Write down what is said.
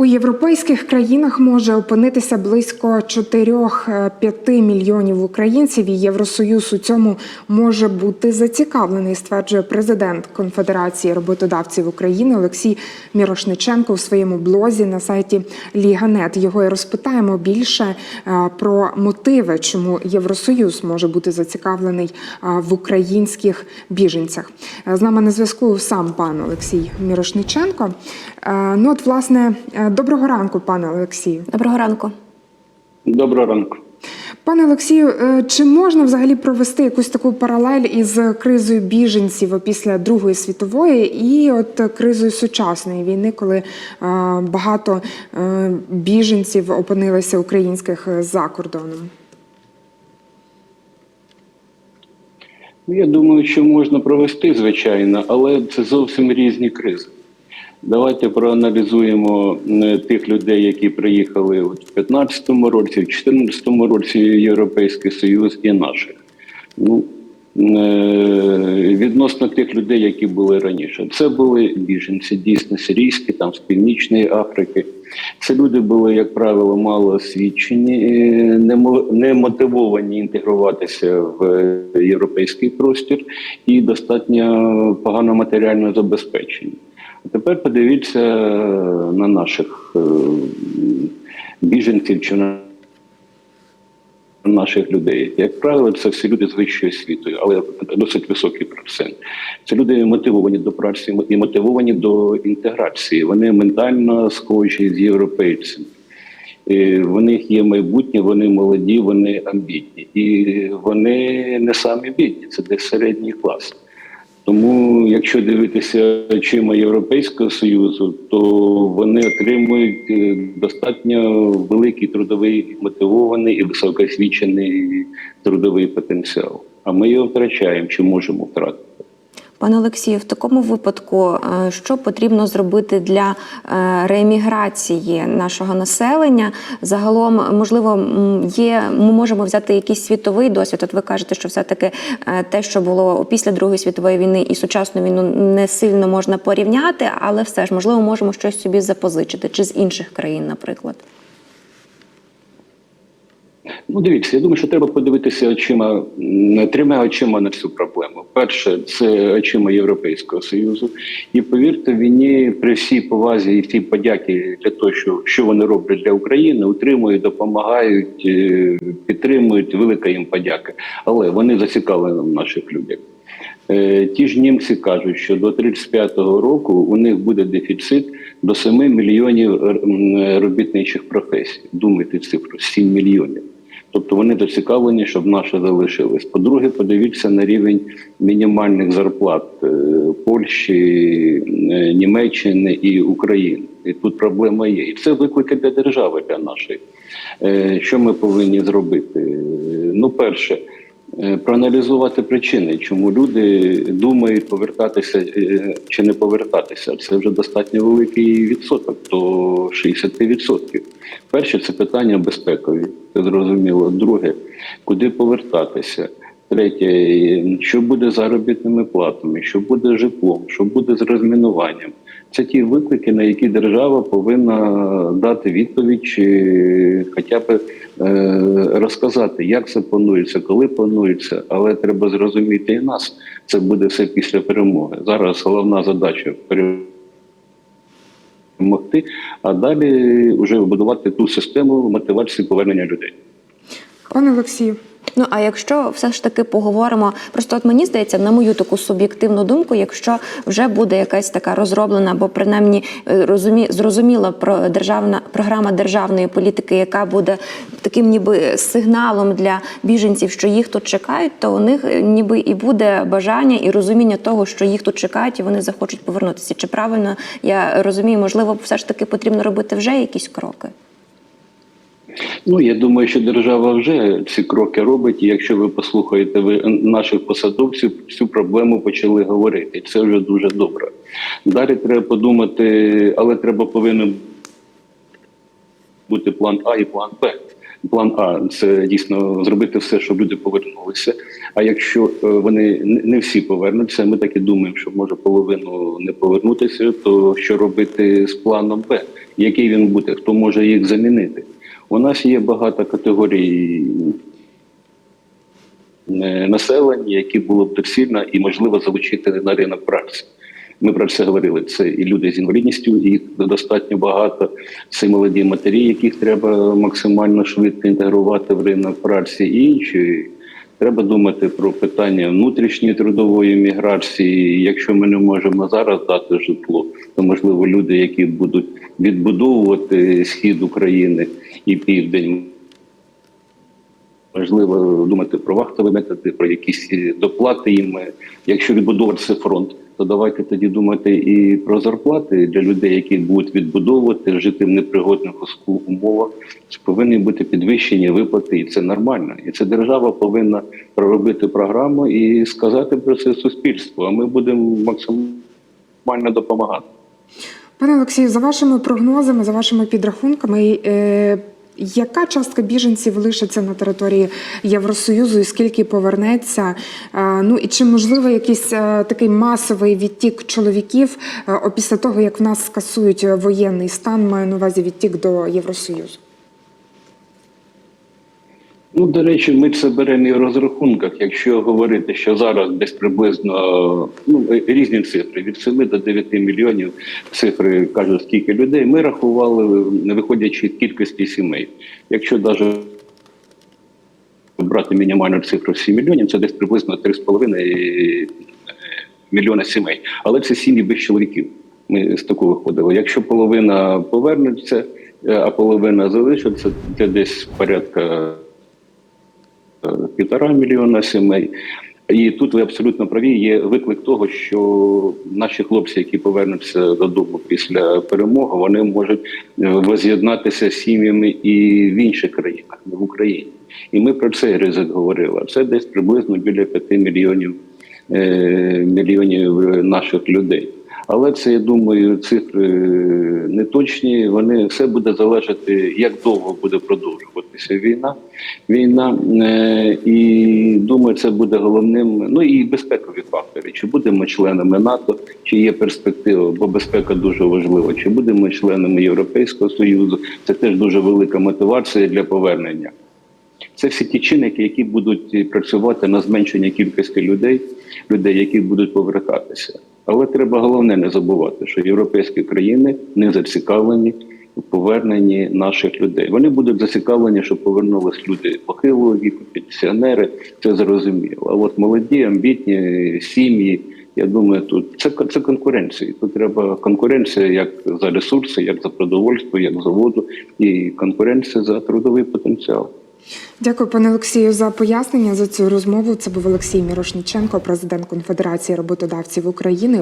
У європейських країнах може опинитися близько 4-5 мільйонів українців. І Євросоюз у цьому може бути зацікавлений, стверджує президент Конфедерації роботодавців України Олексій Мірошниченко у своєму блозі на сайті Ліганет. Його і розпитаємо більше е, про мотиви, чому Євросоюз може бути зацікавлений е, в українських біженцях. Е, З нами на зв'язку сам пан Олексій Мірошниченко. Ну, от, власне, доброго ранку, пане Олексію. Доброго ранку. Доброго ранку. Пане Олексію, е, чи можна взагалі провести якусь таку паралель із кризою біженців після Другої світової і от кризою сучасної війни, коли е, багато е, біженців опинилися українських за кордоном? Ну, Я думаю, що можна провести, звичайно, але це зовсім різні кризи. Давайте проаналізуємо тих людей, які приїхали от в 2015 році, в 2014 році Європейський Союз і наших. Ну, е, відносно тих людей, які були раніше. Це були біженці, дійсно сирійські, там з Північної Африки. Це люди були, як правило, мало освічені, е, не мо- мотивовані інтегруватися в е, європейський простір і достатньо погано матеріально забезпечені. Тепер подивіться на наших е, біженців чи на наших людей. Як правило, це всі люди з вищою освітою, але досить високий процент. Це люди мотивовані до праці і мотивовані до інтеграції. Вони ментально схожі з європейцями. В них є майбутнє, вони молоді, вони амбітні. І вони не самі бідні, це десь середній клас. Тому, якщо дивитися очима Європейського Союзу, то вони отримують е, достатньо великий трудовий мотивований і високоосвічений трудовий потенціал. А ми його втрачаємо чи можемо втратити. Пане Олексію, в такому випадку, е, що потрібно зробити для е, рееміграції нашого населення? Загалом, можливо, є, ми можемо взяти якийсь світовий досвід. От ви кажете, що все-таки е, те, що було після Другої світової війни і сучасну війну, не сильно можна порівняти, але все ж можливо можемо щось собі запозичити, чи з інших країн, наприклад. Ну, дивіться, я думаю, що треба подивитися очима трьома очима на цю проблему. Перше, це очима Європейського союзу, і повірте, війні при всій повазі і всій подяки для того, що, що вони роблять для України, утримують, допомагають, е, підтримують. Велика їм подяка. Але вони зацікавлені в наших людях. Е, Ті ж німці кажуть, що до 35-го року у них буде дефіцит до 7 мільйонів робітничих професій. Думайте цифру 7 мільйонів. Тобто вони зацікавлені, щоб наше залишилось. По-друге, подивіться на рівень мінімальних зарплат е, Польщі, е, Німеччини і України. І тут проблема є. І це виклики для держави для нашої. Е, Що ми повинні зробити? Ну, перше. Проаналізувати причини, чому люди думають повертатися чи не повертатися. Це вже достатньо великий відсоток, до 60%. Перше це питання безпекові, це зрозуміло. Друге, куди повертатися. Третє, що буде з заробітними платами, що буде з житлом, що буде з розмінуванням. Це ті виклики, на які держава повинна дати відповідь, чи хоча б е, розказати, як це планується, коли планується, але треба зрозуміти і нас. Це буде все після перемоги. Зараз головна задача перемогти, а далі вже вбудувати ту систему мотивації повернення людей. Пане Олексію, Ну а якщо все ж таки поговоримо, просто от мені здається, на мою таку суб'єктивну думку, якщо вже буде якась така розроблена, або принаймні е, розумі, зрозуміла про державна програма державної політики, яка буде таким ніби сигналом для біженців, що їх тут чекають, то у них е, ніби і буде бажання і розуміння того, що їх тут чекають, і вони захочуть повернутися. Чи правильно я розумію, можливо, все ж таки потрібно робити вже якісь кроки? Ну я думаю, що держава вже ці кроки робить. І якщо ви послухаєте ви наших посадовців, цю проблему почали говорити. І це вже дуже добре. Далі треба подумати, але треба повинен бути план А і план Б. План А це дійсно зробити все, щоб люди повернулися. А якщо е, вони не- не всі повернуться, ми так і думаємо, що може половину не повернутися, то що робити з планом Б? Який він буде? Хто може їх замінити? У нас є багато категорій е, населення, які було б доцільно і можливо залучити на ринок праці. Ми про це говорили. Це і люди з інвалідністю, їх достатньо багато. Це молоді матері, яких треба максимально швидко інтегрувати в ринок праці, і інші. Треба думати про питання внутрішньої трудової міграції. Якщо ми не можемо зараз дати житло, то можливо люди, які будуть відбудовувати схід України і південь, Важливо думати про вахтові методи, про якісь е, доплати їм. Якщо відбудовуватися фронт, то давайте тоді думати і про зарплати для людей, які будуть відбудовувати, жити в непригодних умовах. Це повинні бути підвищені виплати, і це нормально. І це держава повинна проробити програму і сказати про це суспільству. А ми будемо максимально допомагати. Пане Олексію, за вашими прогнозами, за вашими підрахунками, е, яка частка біженців лишиться на території Євросоюзу і скільки повернеться? Е, ну і чи можливо якийсь е, такий масовий відтік чоловіків після того, як в нас скасують воєнний стан, маю на увазі відтік до Євросоюзу? Ну, до речі, ми це беремо і в розрахунках. Якщо говорити, що зараз десь приблизно ну, різні цифри від 7 до 9 мільйонів цифри кажуть, скільки людей, ми рахували, не виходячи з кількості сімей. Якщо навіть брати мінімальну цифру 7 мільйонів, це десь приблизно 3,5 мільйона сімей. Але це сім'ї без чоловіків. Ми з такого виходили. Якщо половина повернеться, е, а половина залишиться, це десь порядка е, півтора мільйона сімей. І тут ви абсолютно праві. Є виклик того, що наші хлопці, які повернуться додому після перемоги, вони можуть е, воз'єднатися з сім'ями і в інших країнах, не в Україні. І ми про цей ризик говорили. Це десь приблизно біля 5 мільйонів е, мільйонів наших людей. Але це я думаю, цифри не точні. Вони все буде залежати, як довго буде продовжуватися війна. Війна е, і думаю, це буде головним. Ну і безпекові фактори. Чи будемо членами НАТО, чи є перспектива, бо безпека дуже важлива. Чи будемо членами Європейського союзу? Це теж дуже велика мотивація для повернення. Це всі ті чинники, які будуть працювати на зменшення кількості людей, людей, які будуть повертатися. Але треба головне не забувати, що європейські країни не зацікавлені у поверненні наших людей. Вони будуть зацікавлені, щоб повернулись люди похилого віку, пенсіонери. Це зрозуміло. А от молоді, амбітні сім'ї. Я думаю, тут це це конкуренція. Тут треба конкуренція як за ресурси, як за продовольство, як за воду, і конкуренція за трудовий потенціал. Дякую, пане Олексію, за пояснення за цю розмову. Це був Олексій Мірошніченко, президент Конфедерації роботодавців України.